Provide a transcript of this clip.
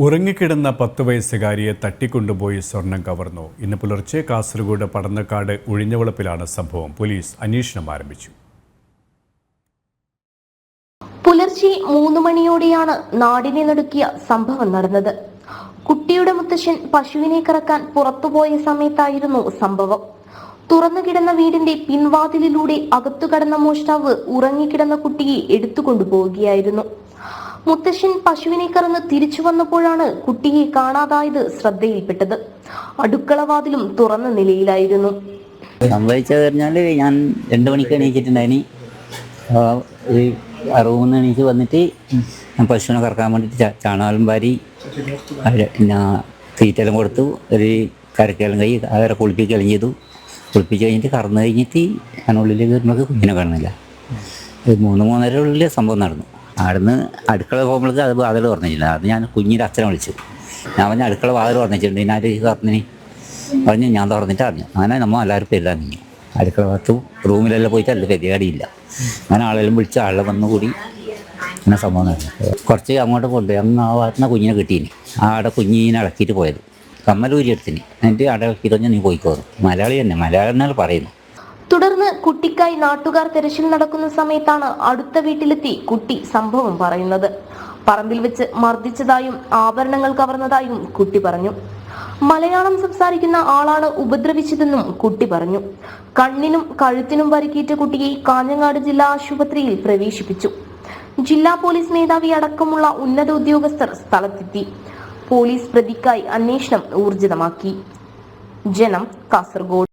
ഉറങ്ങിക്കിടന്ന പത്ത് വയസ്സുകാരിയെ തട്ടിക്കൊണ്ടുപോയി സ്വർണം കവർന്നു. ഇന്ന് പുലർച്ചെ കാസർഗോഡ് പടന്നക്കാട് ഒഴിഞ്ഞവളപ്പിലാണ് സംഭവം. പോലീസ് അന്വേഷണം ആരംഭിച്ചു. പുലർച്ചെ മൂന്ന് മണിയോടെയാണ് നാടിനെ നടുക്കിയ സംഭവം നടന്നത്. കുട്ടിയുടെ മുത്തശ്ശൻ പശുവിനെ കറക്കാൻ പുറത്തുപോയ സമയത്തായിരുന്നു സംഭവം. തുറന്നു കിടന്ന വീടിന്റെ പിൻവാതിലിലൂടെ അകത്തു കടന്ന മോഷ്ടാവ് ഉറങ്ങിക്കിടന്ന കുട്ടിയെ എടുത്തുകൊണ്ടുപോവുകയായിരുന്നു. മുത്തശ്ശൻ പശുവിനെ കറന്ന് തിരിച്ചു വന്നപ്പോഴാണ് കുട്ടിയെ കാണാതായത് ശ്രദ്ധയിൽപ്പെട്ടത്. അടുക്കളവാതിലും തുറന്ന നിലയിലായിരുന്നു. സംഭവിച്ചത് പറഞ്ഞാൽ ഞാൻ രണ്ടു മണിക്ക് നിന്ന് എണീച്ച് വന്നിട്ട് ഞാൻ പശുവിനെ കറക്കാൻ വേണ്ടിയിട്ട് ചാ- ചാണകം വാരി ഞാൻ തീറ്റെല്ലാം കൊടുത്തു. ഒരു കരക്കെല്ലാം കൈ അവരെ കുളിപ്പിച്ച് ചെയ്തു. കുളിപ്പിച്ച് കഴിഞ്ഞിട്ട് കറന്നു കഴിഞ്ഞിട്ട് ഞാൻ ഉള്ളിലേക്ക് കുഞ്ഞിനെ കാണുന്നില്ല. മൂന്ന് മൂന്നര ഉള്ളിൽ സംഭവം നടന്നു. അവിടുന്ന് അടുക്കള പോകുമ്പോഴേക്ക് അത് വാതിൽ തുറന്നിട്ടില്ല. അത് ഞാൻ കുഞ്ഞിന്റെ അച്ഛനെ വിളിച്ചു. ഞാൻ പറഞ്ഞ അടുക്കള വാതിൽ തുറന്നിട്ടുണ്ട്. ഞാൻ തുറന്നിനി പറഞ്ഞ് ഞാൻ തുറന്നിട്ട് അറിഞ്ഞു. അങ്ങനെ നമ്മൾ എല്ലാവരും പെരുതാൻ നീങ്ങി. അടുക്കള ഭാഗത്തു റൂമിലെല്ലാം പോയിട്ട് അല്ല പരിപാടിയില്ല. അങ്ങനെ ആളെല്ലാം വിളിച്ച് ആളെ വന്നു കൂടി അങ്ങനെ സംഭവം നടന്നു. കുറച്ച് അങ്ങോട്ട് കൊണ്ടുപോയി. അങ്ങ് ആ ഭാഗത്ത് നിന്ന് കുഞ്ഞിനെ കിട്ടീനി ആടെ കുഞ്ഞിനെ ഇളക്കിയിട്ട് പോയത്. കമ്മലൂരി എടുത്തിന് എന്നിട്ട് ഇളക്കിയിട്ട് പറഞ്ഞാൽ നീ പോയിക്കോന്നു. മലയാളി തന്നെ. മലയാളം എന്നാൽ പറയുന്നു തുടർന്ന് കുട്ടിക്കായി നാട്ടുകാർ തെരച്ചിൽ നടക്കുന്ന സമയത്താണ് അടുത്ത വീട്ടിലെത്തി കുട്ടി സംഭവം പറയുന്നത്. പറമ്പിൽ വെച്ച് മർദ്ദിച്ചതായും ആഭരണങ്ങൾ കവർന്നതായും കുട്ടി പറഞ്ഞു. മലയാളം സംസാരിക്കുന്ന ആളാണ് ഉപദ്രവിച്ചതെന്നും കുട്ടി പറഞ്ഞു. കണ്ണിനും കഴുത്തിനും പരിക്കേറ്റ കുട്ടിയെ കാഞ്ഞങ്ങാട് ജില്ലാ ആശുപത്രിയിൽ പ്രവേശിപ്പിച്ചു. ജില്ലാ പോലീസ് മേധാവി അടക്കമുള്ള ഉന്നത ഉദ്യോഗസ്ഥർ സ്ഥലത്തെത്തി. പോലീസ് പ്രതിക്കായി അന്വേഷണം ഊർജിതമാക്കി. ജനം കാസർഗോഡ്.